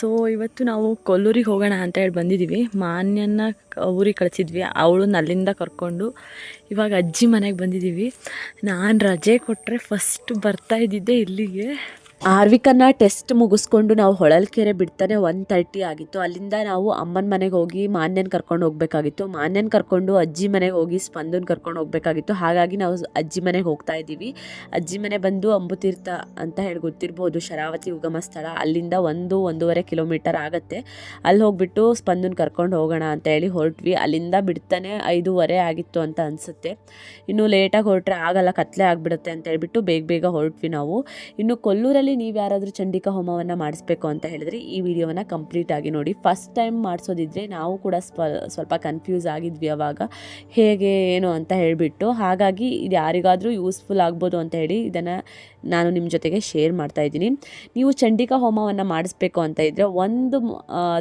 So ಇವತ್ತು ನಾವು ಕೊಲ್ಲೂರಿಗೆ ಹೋಗೋಣ ಅಂತ ಹೇಳಿ ಬಂದಿದ್ದೀವಿ. ಮಾನ್ಯನ ಊರಿಗೆ ಕಳಿಸಿದ್ವಿ. ಅವಳನ್ನ ಅಲ್ಲಿಂದ ಕರ್ಕೊಂಡು ಇವಾಗ ಅಜ್ಜಿ ಮನೆಗೆ ಬಂದಿದ್ದೀವಿ. ನಾನು ರಜೆ ಕೊಟ್ಟರೆ ಫಸ್ಟ್ ಬರ್ತಾ ಇದ್ದಿದ್ದೆ ಇಲ್ಲಿಗೆ. ಆರ್ವಿಕನ್ನ ಟೆಸ್ಟ್ ಮುಗಿಸ್ಕೊಂಡು ನಾವು ಹೊಳಲ್ಕೆರೆ ಬಿಡ್ತಾನೆ ಒನ್ ತರ್ಟಿ ಆಗಿತ್ತು. ಅಲ್ಲಿಂದ ನಾವು ಅಮ್ಮನ ಮನೆಗೆ ಹೋಗಿ ಮಾನ್ಯನ ಕರ್ಕೊಂಡು ಹೋಗ್ಬೇಕಾಗಿತ್ತು. ಮಾನ್ಯನ ಕರ್ಕೊಂಡು ಅಜ್ಜಿ ಮನೆಗೆ ಹೋಗಿ ಸ್ಪಂದನ್ ಕರ್ಕೊಂಡು ಹೋಗ್ಬೇಕಾಗಿತ್ತು. ಹಾಗಾಗಿ ನಾವು ಅಜ್ಜಿ ಮನೆಗೆ ಹೋಗ್ತಾ ಇದ್ದೀವಿ. ಅಜ್ಜಿ ಮನೆ ಬಂದು ಅಂಬುತೀರ್ಥ ಅಂತ ಹೇಳಿ ಗೊತ್ತಿರ್ಬೋದು. ಶರಾವತಿ ಉಗಮ ಸ್ಥಳ. ಅಲ್ಲಿಂದ ಒಂದು, ಒಂದೂವರೆ ಕಿಲೋಮೀಟರ್ ಆಗುತ್ತೆ. ಅಲ್ಲಿ ಹೋಗ್ಬಿಟ್ಟು ಸ್ಪಂದನ್ ಕರ್ಕೊಂಡು ಹೋಗೋಣ ಅಂತ ಹೇಳಿ ಹೊರಟ್ವಿ. ಅಲ್ಲಿಂದ ಬಿಡ್ತಾನೆ ಐದೂವರೆ ಆಗಿತ್ತು ಅಂತ ಅನಿಸುತ್ತೆ. ಇನ್ನು ಲೇಟಾಗಿ ಹೊರಟ್ರೆ ಆಗಲ್ಲ, ಕತ್ಲೆ ಆಗಿಬಿಡುತ್ತೆ ಅಂತ ಹೇಳಿಬಿಟ್ಟು ಬೇಗ ಬೇಗ ಹೊರಟ್ವಿ ನಾವು. ಇನ್ನು ಕೊಲ್ಲೂರಲ್ಲಿ ನೀವು ಯಾರಾದರೂ ಚಂಡಿಕಾ ಹೋಮವನ್ನು ಮಾಡಿಸ್ಬೇಕು ಅಂತ ಹೇಳಿದ್ರೆ ಈ ವಿಡಿಯೋವನ್ನು ಕಂಪ್ಲೀಟ್ ಆಗಿ ನೋಡಿ. ಫಸ್ಟ್ ಟೈಮ್ ಮಾಡಿಸೋದಿದ್ರೆ ನಾವು ಕೂಡ ಸ್ವ ಸ್ವಲ್ಪ ಕನ್ಫ್ಯೂಸ್ ಆಗಿದ್ವಿ ಅವಾಗ. ಹೇಗೆ ಏನು ಅಂತ ಹೇಳಿಬಿಟ್ಟು. ಹಾಗಾಗಿ ಇದು ಯಾರಿಗಾದರೂ ಯೂಸ್ಫುಲ್ ಆಗ್ಬೋದು ಅಂತ ಹೇಳಿ ಇದನ್ನು ನಾನು ನಿಮ್ಮ ಜೊತೆಗೆ ಶೇರ್ ಮಾಡ್ತಾ ಇದ್ದೀನಿ. ನೀವು ಚಂಡಿಕಾ ಹೋಮವನ್ನು ಮಾಡಿಸ್ಬೇಕು ಅಂತ ಇದ್ದರೆ ಒಂದು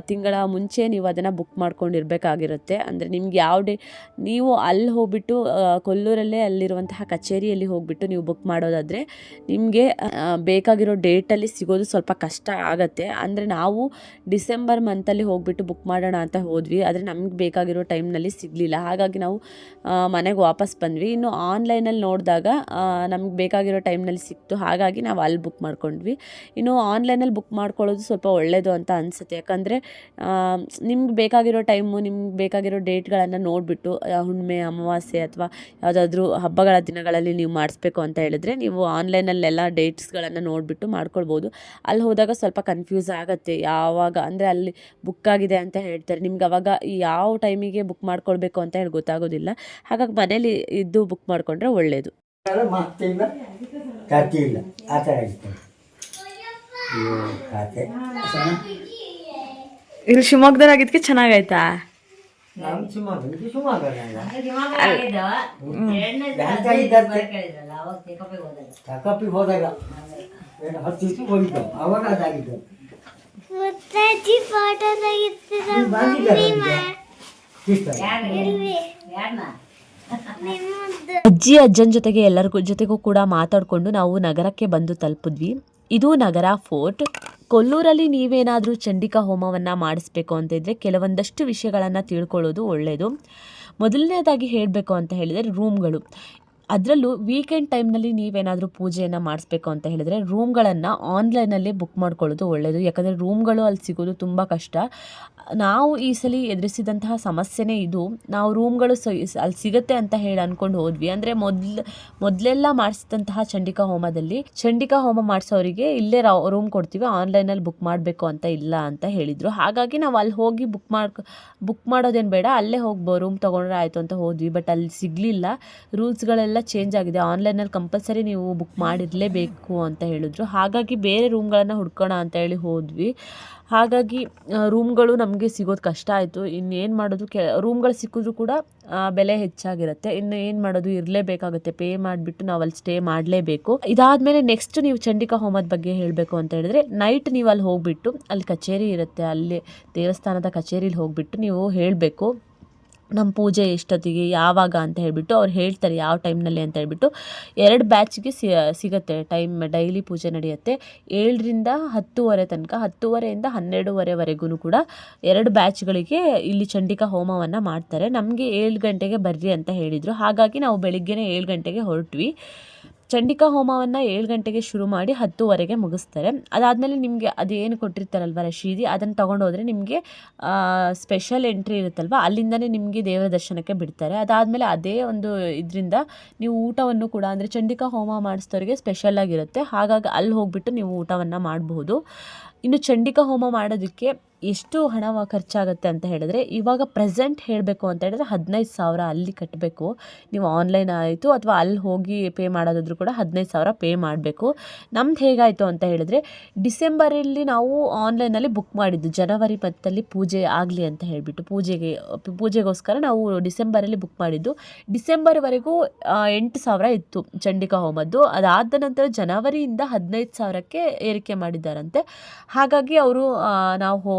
ತಿಂಗಳ ಮುಂಚೆ ನೀವು ಅದನ್ನು ಬುಕ್ ಮಾಡ್ಕೊಂಡಿರ್ಬೇಕಾಗಿರುತ್ತೆ. ಅಂದರೆ ನಿಮ್ಗೆ ಯಾವ ಡೇ ನೀವು ಅಲ್ಲಿ ಹೋಗ್ಬಿಟ್ಟು ಕೊಲ್ಲೂರಲ್ಲೇ ಅಲ್ಲಿರುವಂತಹ ಕಚೇರಿಯಲ್ಲಿ ಹೋಗ್ಬಿಟ್ಟು ನೀವು ಬುಕ್ ಮಾಡೋದಾದರೆ ನಿಮಗೆ ಬೇಕಾಗಿರೋ ಡೇಟಲ್ಲಿ ಸಿಗೋದು ಸ್ವಲ್ಪ ಕಷ್ಟ ಆಗತ್ತೆ. ಅಂದರೆ ನಾವು ಡಿಸೆಂಬರ್ ಮಂತಲ್ಲಿ ಹೋಗ್ಬಿಟ್ಟು ಬುಕ್ ಮಾಡೋಣ ಅಂತ ಹೋದ್ವಿ. ಆದರೆ ನಮ್ಗೆ ಬೇಕಾಗಿರೋ ಟೈಮ್ನಲ್ಲಿ ಸಿಗಲಿಲ್ಲ. ಹಾಗಾಗಿ ನಾವು ಮನೆಗೆ ವಾಪಸ್ ಬಂದ್ವಿ. ಇನ್ನು ಆನ್ಲೈನಲ್ಲಿ ನೋಡಿದಾಗ ನಮ್ಗೆ ಬೇಕಾಗಿರೋ ಟೈಮ್ನಲ್ಲಿ ಸಿಕ್ತು ಹಾಗಾಗಿ ನಾವು ಅಲ್ಲಿ ಬುಕ್ ಮಾಡ್ಕೊಂಡ್ವಿ. ಇನ್ನು ಆನ್ಲೈನಲ್ಲಿ ಬುಕ್ ಮಾಡ್ಕೊಳ್ಳೋದು ಸ್ವಲ್ಪ ಒಳ್ಳೆಯದು ಅಂತ ಅನಿಸುತ್ತೆ. ಯಾಕಂದರೆ ನಿಮ್ಗೆ ಬೇಕಾಗಿರೋ ಟೈಮು ನಿಮ್ಗೆ ಬೇಕಾಗಿರೋ ಡೇಟ್ಗಳನ್ನು ನೋಡಿಬಿಟ್ಟು ಹುಣ್ಣಿಮೆ, ಅಮಾವಾಸ್ಯೆ ಅಥವಾ ಯಾವುದಾದ್ರೂ ಹಬ್ಬಗಳ ದಿನಗಳಲ್ಲಿ ನೀವು ಮಾಡಿಸ್ಬೇಕು ಅಂತ ಹೇಳಿದ್ರೆ, ನೀವು ಆನ್ಲೈನಲ್ಲೆಲ್ಲ ಡೇಟ್ಸ್ಗಳನ್ನು ನೋಡಿಬಿಟ್ಟು ಮಾಡ್ಕೊಳ್ಬೋದು. ಅಲ್ಲಿ ಹೋದಾಗ ಸ್ವಲ್ಪ ಕನ್ಫ್ಯೂಸ್ ಆಗುತ್ತೆ. ಯಾವಾಗ, ಅಂದರೆ ಅಲ್ಲಿ ಬುಕ್ ಆಗಿದೆ ಅಂತ ಹೇಳ್ತಾರೆ. ನಿಮ್ಗೆ ಅವಾಗ ಯಾವ ಟೈಮಿಗೆ ಬುಕ್ ಮಾಡ್ಕೊಳ್ಬೇಕು ಅಂತ ಹೇಳಿ ಗೊತ್ತಾಗೋದಿಲ್ಲ. ಹಾಗಾಗಿ ಮನೇಲಿ ಇದ್ದು ಬುಕ್ ಮಾಡಿಕೊಂಡ್ರೆ ಒಳ್ಳೆಯದು ಕಥೆ ಇಲ್ಲ. ಆ ಥರ ಇತ್ತು. ಅಯ್ಯೋ, ಕಥೆ ಇಲ್ಲಿ ಶಿವಮೊಗ್ಗದಲ್ಲಿ ಆಗಿದ್ದಕ್ಕೆ ಚೆನ್ನಾಗಾಯ್ತಾ? ತಕಪಿಗೆ ಹೋದಾಗ. ಏನು ಹತ್ತು ದಿವಸ ಹೋಗಿದ್ದು ಅವಾಗ ಅದಾಗಿದ್ದು. ಬಂದಿದ್ದಾರೆ ಅಜ್ಜಿ, ಅಜ್ಜನ ಜೊತೆಗೆ ಎಲ್ಲರಿಗೂ ಜೊತೆಗೂ ಕೂಡ ಮಾತಾಡಿಕೊಂಡು ನಾವು ನಗರಕ್ಕೆ ಬಂದು ತಲುಪಿದ್ವಿ. ಇದು ನಗರ ಫೋರ್ಟ್. ಕೊಲ್ಲೂರಲ್ಲಿ ನೀವೇನಾದರೂ ಚಂಡಿಕಾ ಹೋಮವನ್ನು ಮಾಡಿಸ್ಬೇಕು ಅಂತ ಇದ್ದರೆ ಕೆಲವೊಂದಷ್ಟು ವಿಷಯಗಳನ್ನು ತಿಳ್ಕೊಳ್ಳೋದು ಒಳ್ಳೆಯದು ಮೊದಲನೇದಾಗಿ ಹೇಳಬೇಕು ಅಂತ ಹೇಳಿದರೆ ರೂಮ್ಗಳು. ಅದರಲ್ಲೂ ವೀಕೆಂಡ್ ಟೈಮ್ನಲ್ಲಿ ನೀವೇನಾದರೂ ಪೂಜೆಯನ್ನು ಮಾಡಿಸ್ಬೇಕು ಅಂತ ಹೇಳಿದರೆ ರೂಮ್ಗಳನ್ನು ಆನ್ಲೈನಲ್ಲಿ ಬುಕ್ ಮಾಡ್ಕೊಳ್ಳೋದು ಒಳ್ಳೆಯದು ಯಾಕಂದರೆ ರೂಮ್ಗಳು ಅಲ್ಲಿ ಸಿಗೋದು ತುಂಬ ಕಷ್ಟ. ನಾವು ಈ ಸಲ ಎದುರಿಸಿದಂತಹ ಸಮಸ್ಯೆನೇ ಇದು. ನಾವು ರೂಮ್ಗಳು ಅಲ್ಲಿ ಸಿಗುತ್ತೆ ಅಂತ ಹೇಳಿ ಅಂದ್ಕೊಂಡು ಹೋದ್ವಿ. ಅಂದರೆ ಮೊದಲು, ಮೊದಲೆಲ್ಲ ಮಾಡಿಸಿದಂತಹ ಚಂಡಿಕಾ ಹೋಮದಲ್ಲಿ ಚಂಡಿಕಾ ಹೋಮ ಮಾಡಿಸೋರಿಗೆ ಇಲ್ಲೇ ರೂಮ್ ಕೊಡ್ತೀವಿ. ಆನ್ಲೈನಲ್ಲಿ ಬುಕ್ ಮಾಡಬೇಕು ಅಂತ ಇಲ್ಲ ಅಂತ ಹೇಳಿದರು. ಹಾಗಾಗಿ ನಾವು ಅಲ್ಲಿ ಹೋಗಿ ಬುಕ್ ಮಾಡ್ಕೊ ಬುಕ್ ಮಾಡೋದೇನು ಬೇಡ. ಅಲ್ಲೇ ಹೋಗಿ ರೂಮ್ ತೊಗೊಂಡ್ರೆ ಆಯಿತು ಅಂತ ಹೋದ್ವಿ. ಬಟ್ ಅಲ್ಲಿ ಸಿಗಲಿಲ್ಲ. ರೂಲ್ಸ್ಗಳೆಲ್ಲ ಚೇಂಜ್ ಆಗಿದೆ. ಆನ್ಲೈನಲ್ಲಿ ಕಂಪಲ್ಸರಿ ನೀವು ಬುಕ್ ಮಾಡಿರಲೇಬೇಕು ಅಂತ ಹೇಳಿದ್ರು. ಹಾಗಾಗಿ ಬೇರೆ ರೂಮ್ಗಳನ್ನು ಹುಡ್ಕೋಣ ಅಂತ ಹೇಳಿ ಹೋದ್ವಿ. ಹಾಗಾಗಿ ರೂಮ್ಗಳು ನಮಗೆ ಸಿಗೋದು ಕಷ್ಟ ಆಯಿತು. ಇನ್ನೇನು ಮಾಡೋದು ಕೆ ರೂಮ್ಗಳು ಸಿಕ್ಕಿದ್ರು ಕೂಡ ಬೆಲೆ ಹೆಚ್ಚಾಗಿರುತ್ತೆ. ಇನ್ನು ಏನು ಮಾಡೋದು ಇರಲೇಬೇಕಾಗುತ್ತೆ. ಪೇ ಮಾಡಿಬಿಟ್ಟು ನಾವು ಅಲ್ಲಿ ಸ್ಟೇ ಮಾಡಲೇಬೇಕು. ಇದಾದಮೇಲೆ ನೆಕ್ಸ್ಟ್ ನೀವು ಚಂಡಿಕಾ ಹೋಮದ ಬಗ್ಗೆ ಹೇಳಬೇಕು ಅಂತ ಹೇಳಿದ್ರೆ ನೈಟ್ ನೀವು ಅಲ್ಲಿ ಹೋಗ್ಬಿಟ್ಟು, ಅಲ್ಲಿ ಕಚೇರಿ ಇರುತ್ತೆ. ಅಲ್ಲಿ ದೇವಸ್ಥಾನದ ಕಚೇರಿಲಿ ಹೋಗ್ಬಿಟ್ಟು ನೀವು ಹೇಳಬೇಕು. ನಮ್ಮ ಪೂಜೆ ಎಷ್ಟೊತ್ತಿಗೆ, ಯಾವಾಗ ಅಂತ ಹೇಳಿಬಿಟ್ಟು ಅವ್ರು ಹೇಳ್ತಾರೆ ಯಾವ ಟೈಮ್ನಲ್ಲಿ ಅಂತ ಹೇಳ್ಬಿಟ್ಟು. ಎರಡು ಬ್ಯಾಚ್ಗೆ ಸಿಗುತ್ತೆ ಟೈಮ್, ಡೈಲಿ ಪೂಜೆ ನಡೆಯುತ್ತೆ. ಏಳರಿಂದ ಹತ್ತುವರೆ ತನಕ, ಹತ್ತುವರೆಯಿಂದ ಹನ್ನೆರಡುವರೆವರೆಗೂ ಕೂಡ ಎರಡು ಬ್ಯಾಚ್ಗಳಿಗೆ ಇಲ್ಲಿ ಚಂಡಿಕಾ ಹೋಮವನ್ನು ಮಾಡ್ತಾರೆ. ನಮಗೆ ಏಳು ಗಂಟೆಗೆ ಬರ್ರಿ ಅಂತ ಹೇಳಿದರು. ಹಾಗಾಗಿ ನಾವು ಬೆಳಿಗ್ಗೆನೇ ಏಳು ಗಂಟೆಗೆ ಹೊರಟ್ವಿ. ಚಂಡಿಕಾ ಹೋಮವನ್ನು ಏಳು ಗಂಟೆಗೆ ಶುರು ಮಾಡಿ ಹತ್ತುವರೆಗೆ ಮುಗಿಸ್ತಾರೆ. ಅದಾದಮೇಲೆ ನಿಮಗೆ ಅದೇನು ಕೊಟ್ಟಿರ್ತಾರಲ್ವ ರಶೀದಿ, ಅದನ್ನು ತೊಗೊಂಡೋದ್ರೆ ನಿಮಗೆ ಸ್ಪೆಷಲ್ ಎಂಟ್ರಿ ಇರುತ್ತಲ್ವ? ಅಲ್ಲಿಂದನೇ ನಿಮಗೆ ದೇವರ ದರ್ಶನಕ್ಕೆ ಬಿಡ್ತಾರೆ. ಅದಾದಮೇಲೆ ಅದೇ ಒಂದು ಇದರಿಂದ ನೀವು ಊಟವನ್ನು ಕೂಡ, ಅಂದರೆ ಚಂಡಿಕಾ ಹೋಮ ಮಾಡಿಸಿದವ್ರಿಗೆ ಸ್ಪೆಷಲ್ ಆಗಿರುತ್ತೆ. ಹಾಗಾಗಿ ಅಲ್ಲಿ ಹೋಗ್ಬಿಟ್ಟು ನೀವು ಊಟವನ್ನು ಮಾಡಬಹುದು. ಇನ್ನು ಚಂಡಿಕಾ ಹೋಮ ಮಾಡೋದಕ್ಕೆ ಎಷ್ಟು ಹಣ ಖರ್ಚಾಗುತ್ತೆ ಅಂತ ಹೇಳಿದ್ರೆ ಇವಾಗ ಪ್ರೆಸೆಂಟ್ ಹೇಳಬೇಕು ಅಂತ ಹೇಳಿದ್ರೆ ಹದಿನೈದು ಸಾವಿರ ಅಲ್ಲಿ ಕಟ್ಟಬೇಕು. ನೀವು ಆನ್ಲೈನ್ ಆಯಿತು ಅಥವಾ ಅಲ್ಲಿ ಹೋಗಿ ಪೇ ಮಾಡೋದಾದ್ರೂ ಕೂಡ ಹದಿನೈದು ಸಾವಿರ ಪೇ ಮಾಡಬೇಕು. ನಮ್ದು ಹೇಗಾಯಿತು ಅಂತ ಹೇಳಿದ್ರೆ ಡಿಸೆಂಬರಲ್ಲಿ ನಾವು ಆನ್ಲೈನಲ್ಲಿ ಬುಕ್ ಮಾಡಿದ್ದು, ಜನವರಿ ಮತ್ತಲ್ಲಿ ಪೂಜೆ ಆಗಲಿ ಅಂತ ಹೇಳಿಬಿಟ್ಟು ಪೂಜೆಗೆ, ಪೂಜೆಗೋಸ್ಕರ ನಾವು ಡಿಸೆಂಬರಲ್ಲಿ ಬುಕ್ ಮಾಡಿದ್ದು. ಡಿಸೆಂಬರ್ವರೆಗೂ ಎಂಟು ಸಾವಿರ ಇತ್ತು ಚಂಡಿಕಾ ಹೋಮದ್ದು. ಅದಾದ ನಂತರ ಜನವರಿಯಿಂದ ಹದಿನೈದು ಸಾವಿರಕ್ಕೆ ಏರಿಕೆ ಮಾಡಿದ್ದಾರಂತೆ. ಹಾಗಾಗಿ ಅವರು ನಾವು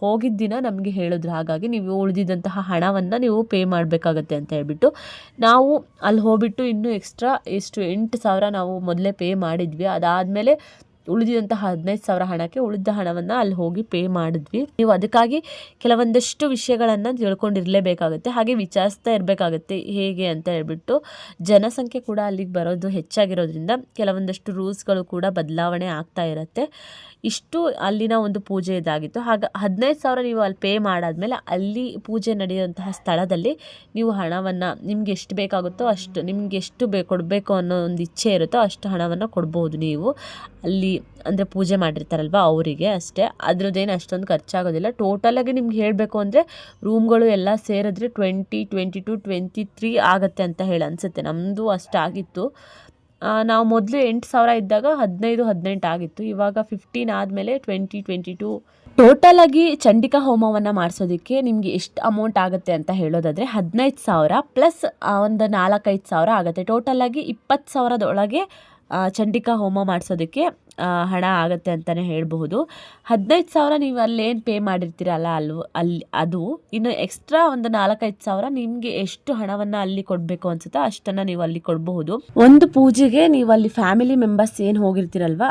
ಹೋಗಿದ್ದ ದಿನ ನಮಗೆ ಹೇಳಿದ್ರು. ಹಾಗಾಗಿ ನೀವು ಉಳಿದಿದ್ದಂತಹ ಹಣವನ್ನು ನೀವು ಪೇ ಮಾಡಬೇಕಾಗತ್ತೆ ಅಂತ ಹೇಳ್ಬಿಟ್ಟು ನಾವು ಅಲ್ಲಿ ಹೋಗ್ಬಿಟ್ಟು ಇನ್ನೂ ಎಕ್ಸ್ಟ್ರಾ ಎಷ್ಟು ಎಂಟು ಸಾವಿರ ನಾವು ಮೊದಲೇ ಪೇ ಮಾಡಿದ್ವಿ. ಅದಾದಮೇಲೆ ಉಳಿದಿದಂತಹ ಹದಿನೈದು ಸಾವಿರ ಹಣಕ್ಕೆ ಉಳಿದ ಹಣವನ್ನು ಅಲ್ಲಿ ಹೋಗಿ ಪೇ ಮಾಡಿದ್ವಿ. ನೀವು ಅದಕ್ಕಾಗಿ ಕೆಲವೊಂದಷ್ಟು ವಿಷಯಗಳನ್ನು ತಿಳ್ಕೊಂಡಿರಲೇಬೇಕಾಗುತ್ತೆ, ಹಾಗೆ ವಿಚಾರಿಸ್ತಾ ಇರಬೇಕಾಗುತ್ತೆ, ಹೇಗೆ ಅಂತ ಹೇಳ್ಬಿಟ್ಟು. ಜನಸಂಖ್ಯೆ ಕೂಡ ಅಲ್ಲಿಗೆ ಬರೋದು ಹೆಚ್ಚಾಗಿರೋದ್ರಿಂದ ಕೆಲವೊಂದಷ್ಟು ರೂಲ್ಸ್ಗಳು ಕೂಡ ಬದಲಾವಣೆ ಆಗ್ತಾ ಇರುತ್ತೆ. ಇಷ್ಟು ಅಲ್ಲಿನ ಒಂದು ಪೂಜೆ ಇದಾಗಿತ್ತು. ಹಾಗೆ ಹದಿನೈದು ಸಾವಿರ ನೀವು ಅಲ್ಲಿ ಪೇ ಮಾಡಾದಮೇಲೆ ಅಲ್ಲಿ ಪೂಜೆ ನಡೆಯುವಂತಹ ಸ್ಥಳದಲ್ಲಿ ನೀವು ಹಣವನ್ನು ನಿಮ್ಗೆ ಎಷ್ಟು ಬೇಕಾಗುತ್ತೋ ಅಷ್ಟು, ನಿಮ್ಗೆ ಎಷ್ಟು ಬೇ, ಕೊಡಬೇಕು ಅನ್ನೋ ಒಂದು ಇಚ್ಛೆ ಇರುತ್ತೋ ಅಷ್ಟು ಹಣವನ್ನು ಕೊಡ್ಬೋದು ನೀವು. ಅಲ್ಲಿ ಅಂದರೆ ಪೂಜೆ ಮಾಡಿರ್ತಾರಲ್ವ ಅವರಿಗೆ ಅಷ್ಟೇ. ಅದ್ರದ್ದೇನು ಅಷ್ಟೊಂದು ಖರ್ಚಾಗೋದಿಲ್ಲ. ಟೋಟಲಾಗಿ ನಿಮ್ಗೆ ಹೇಳಬೇಕು ಅಂದರೆ ರೂಮ್ಗಳು ಎಲ್ಲ ಸೇರಿದ್ರೆ twenty twenty two twenty three ಆಗುತ್ತೆ ಅಂತ ಹೇಳಿ ಅನಿಸುತ್ತೆ. ನಮ್ಮದು ಅಷ್ಟಾಗಿತ್ತು ನಾವು ಮೊದಲು ಎಂಟು ಸಾವಿರ ಇದ್ದಾಗ ಹದಿನೈದು, ಹದಿನೆಂಟು ಆಗಿತ್ತು. ಇವಾಗ ಫಿಫ್ಟೀನ್ ಆದಮೇಲೆ ಟ್ವೆಂಟಿ ಟ್ವೆಂಟಿ ಟು ಟೋಟಲಾಗಿ ಚಂಡಿಕಾ ಹೋಮವನ್ನು ಮಾಡಿಸೋದಕ್ಕೆ ನಿಮಗೆ ಎಷ್ಟು ಅಮೌಂಟ್ ಆಗುತ್ತೆ ಅಂತ ಹೇಳೋದಾದರೆ ಹದಿನೈದು ಸಾವಿರ ಪ್ಲಸ್ ಒಂದು ನಾಲ್ಕೈದು ಸಾವಿರ ಆಗುತ್ತೆ. ಟೋಟಲಾಗಿ ಇಪ್ಪತ್ತು ಸಾವಿರದೊಳಗೆ ಚಂಡಿಕಾ ಹೋಮ ಮಾಡಿಸೋದಕ್ಕೆ ಹಣ ಆಗುತ್ತೆ ಅಂತಲೇ ಹೇಳಬಹುದು. ಹದಿನೈದು ಸಾವಿರ ನೀವು ಅಲ್ಲೇನು ಪೇ ಮಾಡಿರ್ತೀರಲ್ಲ ಅಲ್ವ, ಅಲ್ಲಿ, ಅದು, ಇನ್ನು ಎಕ್ಸ್ಟ್ರಾ ಒಂದು ನಾಲ್ಕೈದು ಸಾವಿರ ನಿಮಗೆ ಎಷ್ಟು ಹಣವನ್ನು ಅಲ್ಲಿ ಕೊಡಬೇಕು ಅನ್ಸುತ್ತೋ ಅಷ್ಟನ್ನು ನೀವು ಅಲ್ಲಿ ಕೊಡಬಹುದು. ಒಂದು ಪೂಜೆಗೆ ನೀವು ಅಲ್ಲಿ ಫ್ಯಾಮಿಲಿ ಮೆಂಬರ್ಸ್ ಏನು ಹೋಗಿರ್ತೀರಲ್ವ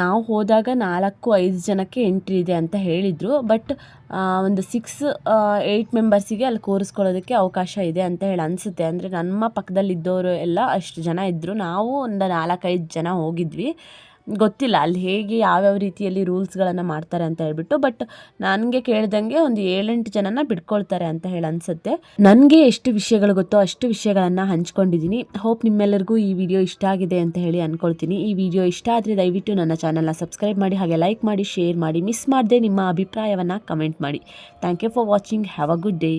ನಾವು ಹೋದಾಗ ನಾಲ್ಕು ಐದು ಜನಕ್ಕೆ ಎಂಟ್ರಿ ಇದೆ ಅಂತ ಹೇಳಿದರು ಬಟ್ ಒಂದು ಸಿಕ್ಸ್ ಏಯ್ಟ್ ಮೆಂಬರ್ಸಿಗೆ ಅಲ್ಲಿ ಕೂರಿಸ್ಕೊಳ್ಳೋದಕ್ಕೆ ಅವಕಾಶ ಇದೆ ಅಂತ ಹೇಳಿ ಅನಿಸುತ್ತೆ. ಅಂದರೆ ನಮ್ಮ ಪಕ್ಕದಲ್ಲಿದ್ದವರು ಎಲ್ಲ ಅಷ್ಟು ಜನ ಇದ್ದರು ನಾವು ಒಂದು ನಾಲ್ಕೈದು ಜನ ಹೋಗಿದ್ವಿ. ಗೊತ್ತಿಲ್ಲ ಅಲ್ಲಿ ಹೇಗೆ ಯಾವ್ಯಾವ ರೀತಿಯಲ್ಲಿ ರೂಲ್ಸ್ಗಳನ್ನು ಮಾಡ್ತಾರೆ ಅಂತ ಹೇಳ್ಬಿಟ್ಟು, ಬಟ್ ನನಗೆ ಕೇಳ್ದಂಗೆ ಒಂದು ಏಳೆಂಟು ಜನನ ಬಿಟ್ಕೊಳ್ತಾರೆ ಅಂತ ಹೇಳಿ ಅನಿಸುತ್ತೆ. ನನಗೆ ಎಷ್ಟು ವಿಷಯಗಳು ಗೊತ್ತೋ ಅಷ್ಟು ವಿಷಯಗಳನ್ನು ಹಂಚ್ಕೊಂಡಿದ್ದೀನಿ ಹೋಪ್ ನಿಮ್ಮೆಲ್ಲರಿಗೂ ಈ ವಿಡಿಯೋ ಇಷ್ಟ ಆಗಿದೆ ಅಂತ ಹೇಳಿ ಅಂದ್ಕೊಳ್ತೀನಿ ಈ ವಿಡಿಯೋ ಇಷ್ಟ ಆದರೆ ದಯವಿಟ್ಟು ನನ್ನ ಚಾನಲ್ನ ಸಬ್ಸ್ಕ್ರೈಬ್ ಮಾಡಿ, ಹಾಗೆ ಲೈಕ್ ಮಾಡಿ, ಶೇರ್ ಮಾಡಿ, ಮಿಸ್ ಮಾಡದೆ ನಿಮ್ಮ ಅಭಿಪ್ರಾಯವನ್ನು ಕಮೆಂಟ್ ಮಾಡಿ. Thank you for watching. Have a good day.